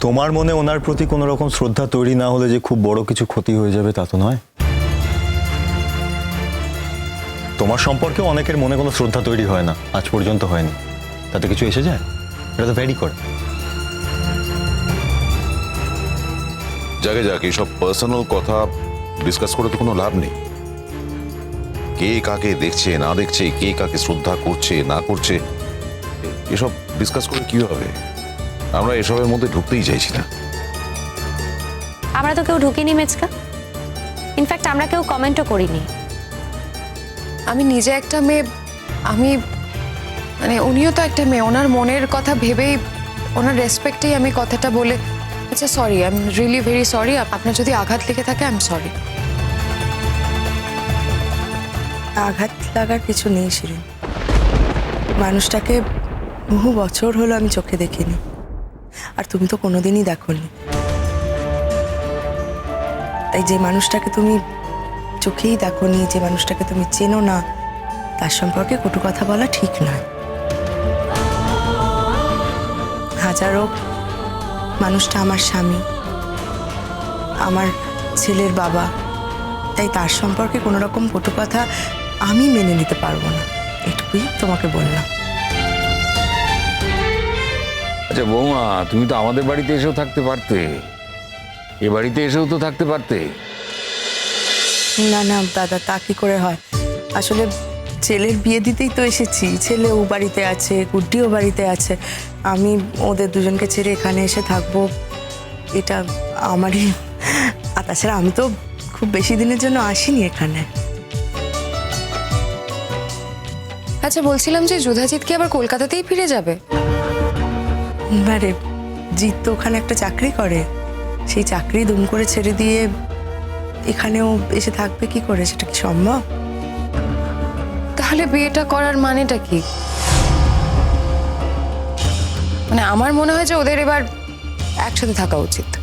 তোমার মনে ওনার প্রতি কোনো রকম শ্রদ্ধা তৈরি না হলে যে খুব বড় কিছু ক্ষতি হয়ে যাবে তা তো নয়? তোমার সম্পর্কে অনেকের মনে কোনো শ্রদ্ধা তৈরি হয় না। আজ পর্যন্ত হয়নি। তাতে কিছু এসে যায়? এটা তো ভ্যারি করে। যাকে যাক, এইসব পার্সোনাল কথা ডিসকাস করে তো কোনো লাভ নেই। কে কাকে দেখছে, না দেখছে, কে কাকে শ্রদ্ধা করছে, না করছে, এসব ডিসকাস করে কি হবে? আমরা এসবের মধ্যে ঢুকতেই চাইছি না। আমরা তো কেউ ঢুকিনি মেচকা। ইনফ্যাক্ট আমরা কেউ কমেন্টও করিনি। আমি নিজে একটা মেয়ে আমি মানে উনিও তো একটা মেয়ে ওনার মনের কথা ভেবেই ওনার রেসপেক্টেই আমি কথাটা বলে আচ্ছা sorry I am really very sorry আপনার যদি আঘাত লেগে থাকে আই এম সরি আঘাত লাগার কিছু নেই শিরিন। মানুষটাকে বহু বছর হলো আমি চোখে দেখিনি। আর তুমি তো কোনোদিনই দেখোনি। তাই যে মানুষটাকে তুমি চোখেই দেখোনি, যে মানুষটাকে তুমি চেনো না, তার সম্পর্কে কটু কথা বলা ঠিক নয়। হাজারো মানুষটা আমার স্বামী, আমার ছেলের বাবা, তাই তার সম্পর্কে কোনো রকম কটু কথা আমি মেনে নিতে পারব না। এটুকুই তোমাকে বললাম। আচ্ছা বৌমা তুমি তো আমাদের বাড়িতে এসেও থাকতে পারতে। এ বাড়িতে এসেও তো থাকতে পারতে। না না দাদা তা কি করে হয়? আসলে ছেলের বিয়ে দিতেই তো এসেছি। ছেলে ও বাড়িতে আছে গুড্ডিও বাড়িতে আছে। আমি ওদের দুজনকে ছেড়ে এখানে এসে থাকব। এটা আমারই আর তাছাড়া আমি তো খুব বেশি দিনের জন্য আসিনি এখানে। আচ্ছা বলছিলাম যে যুধাজিৎ কি আবার কলকাতাতেই ফিরে যাবে? বারে জিৎ তো ওখানে একটা চাকরি করে। সেই চাকরি দুম করে ছেড়ে দিয়ে এখানেও এসে থাকবে কি করে? সেটা কি সম্ভব? তাহলে বিয়েটা করার মানেটা কি? মানে আমার মনে হয় যে ওদের এবার একসাথে থাকা উচিত।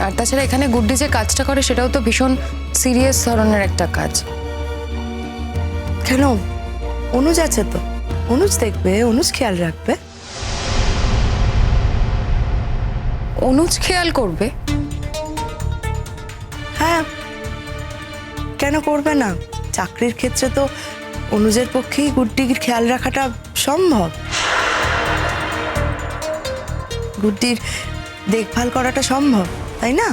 আর তাছাড়া এখানে গুড্ডি যে কাজটা করে সেটাও তো ভীষণ সিরিয়াস ধরনের একটা কাজ। কেন? অনুজ আছে তো। অনুজ দেখবে, অনুজ খেয়াল রাখবে। অনুজ খেয়াল করবে। হ্যাঁ কেন করবে না? চাকরির ক্ষেত্রে তো অনুজের পক্ষেই গুড্ডির খেয়াল রাখাটা সম্ভব। গুড্ডির দেখভাল করাটা সম্ভব, তাই না?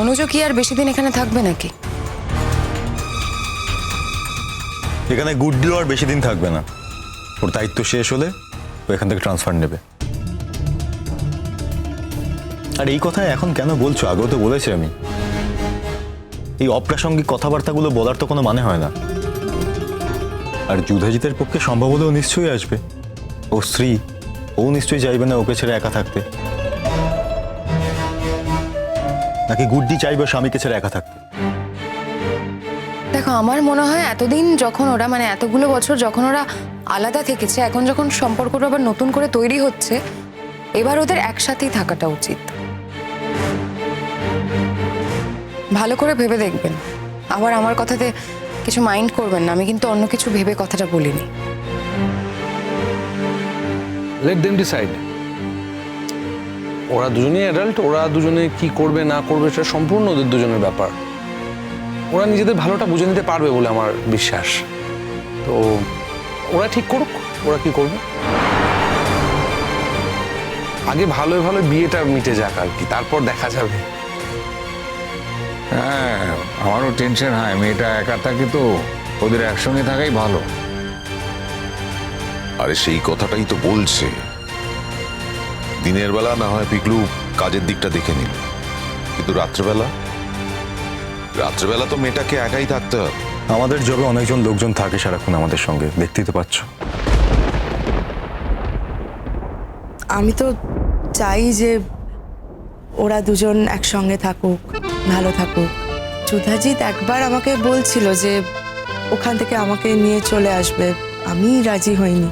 অনুজও কি আর বেশি দিন এখানে থাকবে নাকি? এখানে গুড ডিল আর বেশি দিন থাকবে না। ওর দায়িত্ব শেষ হলে ও এখান থেকে ট্রান্সফার নেবে। আর এই কথা এখন কেন বলছো? আগেও তো বলেছি আমি। এই অপ্রাসঙ্গিক কথাবার্তাগুলো বলার তো কোনো মানে হয় না। আর যুধাজিতের পক্ষে সম্ভব হলেও নিশ্চয়ই আসবে। ও স্ত্রী, ও নিশ্চয়ই চাইবে না ওকে ছেড়ে একা থাকতে। নাকি গুড্ডি চাইবে স্বামীকে ছেড়ে একা থাকতে? আমার মনে হয় এতদিন যখন ওরা মানে এতগুলো বছর যখন ওরা আলাদা থেকেছে, এখন যখন সম্পর্কটা আবার নতুন করে তৈরি হচ্ছে, এবার ওদের একসাথেই থাকাটা উচিত। ভালো করে ভেবে দেখবেন। আবার আমার কথাতে কিছু মাইন্ড করবেন না, আমি কিন্তু অন্য কিছু ভেবে কথাটা বলিনি। লেট দেম ডিসাইড ওরা দুজনেই অ্যাডাল্ট ওরা দুজনে কি করবে, না করবে, সেটা সম্পূর্ণ ওদের দুজনের ব্যাপার। ওরা নিজেদের ভালোটা বুঝে নিতে পারবে বলে আমার বিশ্বাস। তো ওরা ঠিক করুক ওরা কি করবে? আগে ভালোই ভালো বিয়েটা মিটে যাক আর কি তারপর দেখা যাবে। হ্যাঁ আমারও টেনশন হয় মেয়েটা একা থাকে তো ওদের একসঙ্গে থাকাই ভালো। আরে সেই কথাটাই তো বলছে। দিনের বেলা না হয় পিকলু কাজের দিকটা দেখে নিল। কিন্তু রাত্রেবেলা রাত্রেবেলা তো মেয়েটাকে একাই থাকতে হবে। আমাদের জবে অনেকজন লোকজন থাকে সারাক্ষণ আমাদের সঙ্গে দেখতেই তো পাচ্ছ। আমি তো চাই যে ওরা দুজন একসঙ্গে থাকুক ভালো থাকুক। যুধাজিৎ একবার আমাকে বলছিল যে ওখান থেকে আমাকে নিয়ে চলে আসবে। আমি রাজি হইনি।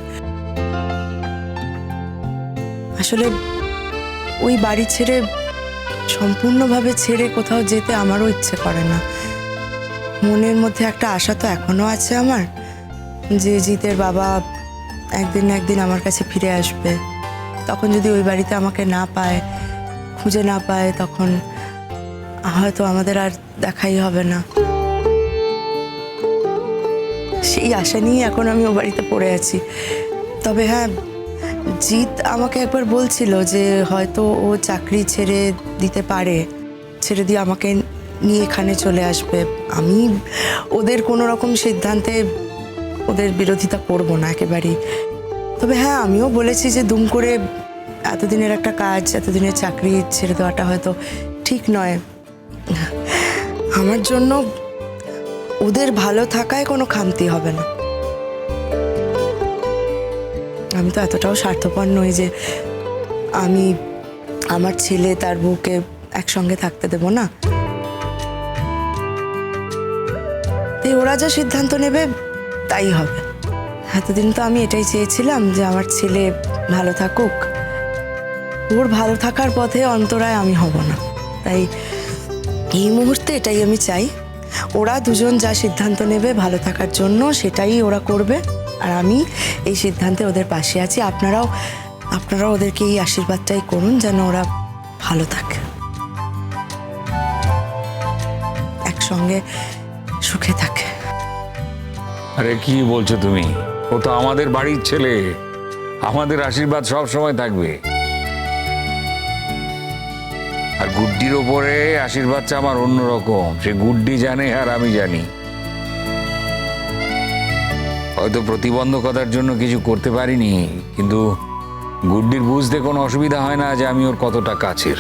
আসলে ওই বাড়ি ছেড়ে সম্পূর্ণভাবে ছেড়ে কোথাও যেতে আমারও ইচ্ছে করে না। মনের মধ্যে একটা আশা তো এখনও আছে আমার যে জিতের বাবা একদিন না একদিন আমার কাছে ফিরে আসবে। তখন যদি ওই বাড়িতে আমাকে না পায়, খুঁজে না পায়, তখন হয়তো আমাদের আর দেখাই হবে না। সেই আশা নিয়ে এখন আমি ও বাড়িতে পড়ে আছি। তবে হ্যাঁ জিৎ আমাকে একবার বলছিল যে হয়তো ও চাকরি ছেড়ে দিতে পারে, ছেড়ে দিয়ে আমাকে নিয়ে এখানে চলে আসবে। আমি ওদের কোনো রকম সিদ্ধান্তে ওদের বিরোধিতা করব না একেবারেই। তবে হ্যাঁ আমিও বলেছি যে দুম করে এতদিনের একটা কাজ, এতদিনের চাকরি ছেড়ে দেওয়াটা হয়তো ঠিক নয়। আমার জন্য ওদের ভালো থাকায় কোনো খামতি হবে না। আমি তো এতটাও স্বার্থপর নই যে আমি আমার ছেলে তার বউকে একসঙ্গে থাকতে দেব না। তাই ওরা যা সিদ্ধান্ত নেবে, তাই হবে। এতদিন তো আমি এটাই চেয়েছিলাম যে আমার ছেলে ভালো থাকুক। ওর ভালো থাকার পথে অন্তরায় আমি হব না। তাই এই মুহূর্তে এটাই আমি চাই। ওরা দুজন যা সিদ্ধান্ত নেবে ভালো থাকার জন্য, সেটাই ওরা করবে। আর আমি এই সিদ্ধান্তে ওদের পাশে আছি। আপনারাও আপনারাও ওদেরকে এই আশীর্বাদটাই করুন যেন ওরা ভালো থাকে। একসঙ্গে সুখে থাকে। আরে কি বলছো তুমি? ও তো আমাদের বাড়ির ছেলে। আমাদের আশীর্বাদ সব সময় থাকবে। আর গুড্ডির ওপরে আশীর্বাদটা আমার অন্যরকম। সে গুড্ডি জানে আর আমি জানি। হয়তো প্রতিবন্ধকতার জন্য কিছু করতে পারিনি, কিন্তু গুড্ডির বুঝতে কোনো অসুবিধা হয় না যে আমি ওর কতটা কাছের।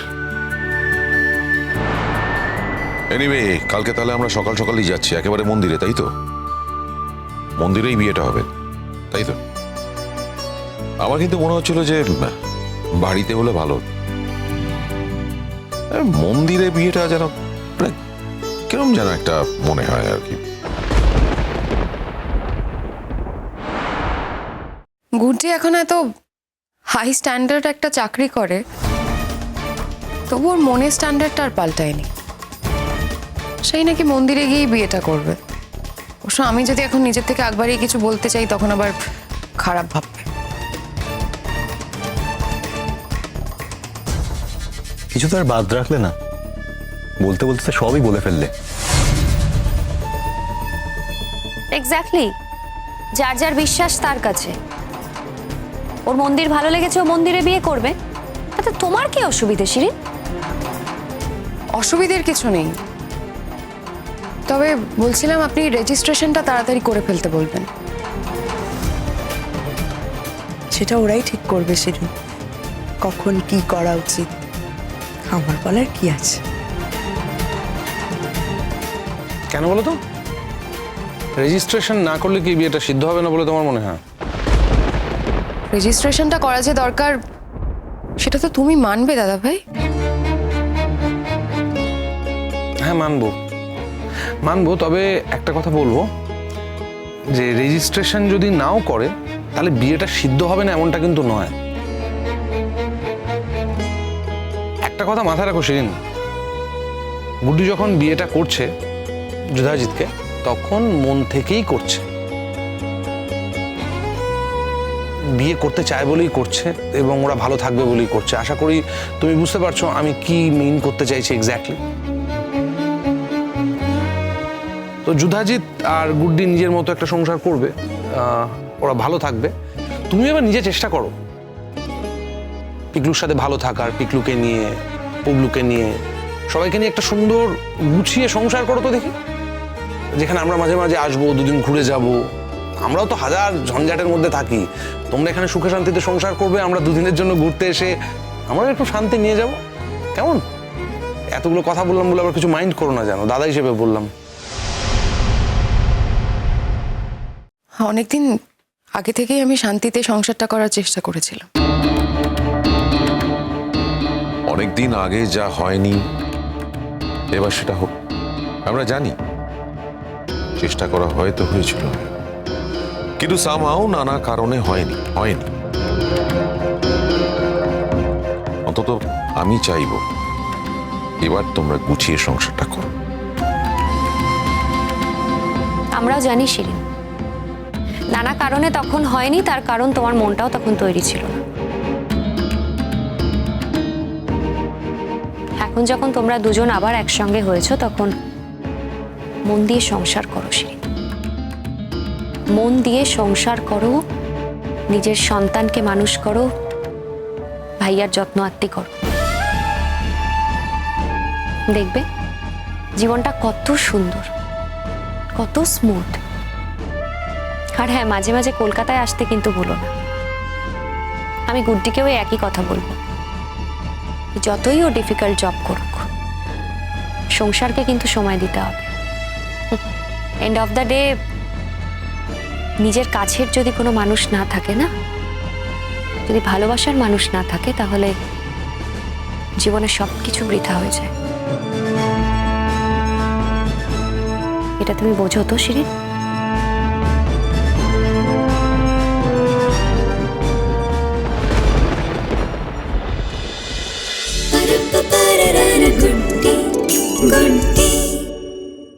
এনিওয়ে কালকে তাহলে আমরা সকাল সকালই যাচ্ছি, একেবারে মন্দিরে, তাই তো? মন্দিরেই বিয়েটা হবে, তাই তো? আমার কিন্তু মনে হচ্ছিল যে বাড়িতে হলে ভালো। মন্দিরে বিয়েটা যেন মানে কিরম যেন একটা মনে হয় আর কি। গুড্ডি এখন এত হাই স্ট্যান্ডার্ড একটা চাকরি করে তবু ওর মনের স্ট্যান্ডার্ডটা আর পাল্টায়নি। সেই নাকি মন্দিরে গিয়েই বিয়েটা করবে। অবশ্য আমি যদি এখন নিজের থেকে একবারই কিছু বলতে চাই তখন আবার খারাপ ভাববে। কিছু তো আর বাদ রাখলে না। বলতে বলতে তো সবই বলে ফেললে। এক্স্যাক্টলি যার যার বিশ্বাস তার কাছে। ওর মন্দির ভালো লেগেছে ও মন্দিরে বিয়ে করবে। তাতে তোমার কি অসুবিধে শিরিন? অসুবিধের কিছু নেই। তবে বলছিলাম আপনি রেজিস্ট্রেশনটা তাড়াতাড়ি করে ফেলতে বলবেন। সেটা ওরাই ঠিক করবে সেদিন কখন কি করা উচিত আমার বলার কি আছে? কেন বলো তো? রেজিস্ট্রেশন না করলে কি বিয়েটা সিদ্ধ হবে না বলে তোমার মনে হয়? রেজিস্ট্রেশনটা করা যে দরকার, সেটা তো তুমি মানবে দাদা ভাই। হ্যাঁ মানবো। মানবো, তবে একটা কথা বলব। যে রেজিস্ট্রেশন যদি নাও করে, তাহলে বিয়েটা সিদ্ধ হবে না এমনটা কিন্তু নয়। একটা কথা মাথায় রাখো সেদিন। গুড্ডি যখন বিয়েটা করছে, যুধাজিৎকে, তখন মন থেকেই করছে। বিয়ে করতে চায় বলেই করছে এবং ওরা ভালো থাকবে বলেই করছে। আশা করি তুমি বুঝতে পারছ আমি কি মিন করতে চাইছি এক্স্যাক্টলি তো যুধাজিৎ আর গুড্ডি নিজের মতো একটা সংসার করবে ওরা ভালো থাকবে। তুমি এবার নিজে চেষ্টা করো। পিকলুর সাথে ভালো থাকার, পিকলুকে নিয়ে, পুবলুকে নিয়ে, সবাইকে নিয়ে একটা সুন্দর গুছিয়ে সংসার করো তো দেখি। যেখানে আমরা মাঝে মাঝে আসব, দুদিন ঘুরে যাব। আমরাও তো হাজার ঝঞ্ঝাটের মধ্যে থাকি। তোমরা এখানে সুখে শান্তিতে সংসার করবে আমরা দুদিনের জন্য ঘুরতে এসে আমরা একটু শান্তি নিয়ে যাব। কেমন? এতগুলো কথা বললাম বলে আবার কিছু মাইন্ড করো না জানো দাদা হিসেবে বললাম। অনেকদিন আগে থেকেই আমি শান্তিতে সংসারটা করার চেষ্টা করেছিলাম। অনেকদিন আগে যা হয়নি এবার সেটা হোক। আমরা জানি চেষ্টা করা হয়তো হয়েছিল। কিন্তু সামহাও নানা কারণে হয়নি হয়নি। অন্তত আমি চাইব, এবার তোমরা গুছিয়ে সংসারটা করো। আমরাও জানি শিরিন, নানা কারণে তখন হয়নি, তার কারণ তোমার মনটাও তখন তৈরি ছিল এখন যখন তোমরা দুজন আবার একসঙ্গে হয়েছো, তখন মন দিয়ে সংসার করো শিরিন। মন দিয়ে সংসার করো, নিজের সন্তানকে মানুষ করো, ভাইয়ার যত্ন আত্মি করো। দেখবে, জীবনটা কত সুন্দর, কত স্মুথ আর হ্যাঁ মাঝে মাঝে কলকাতায় আসতে কিন্তু ভুলো না। আমি গুড্ডিকেও একই কথা বলব। যতই ও ডিফিকাল্ট জব করুক, সংসারকে কিন্তু সময় দিতে হবে। এন্ড অফ দ্য ডে নিজের কাছের যদি কোনো মানুষ না থাকে না? যদি ভালোবাসার মানুষ না থাকে, তাহলে জীবনে সব কিছু বৃথা হয়ে যায়। এটা তুমি বোঝো তো, শিরিন? Good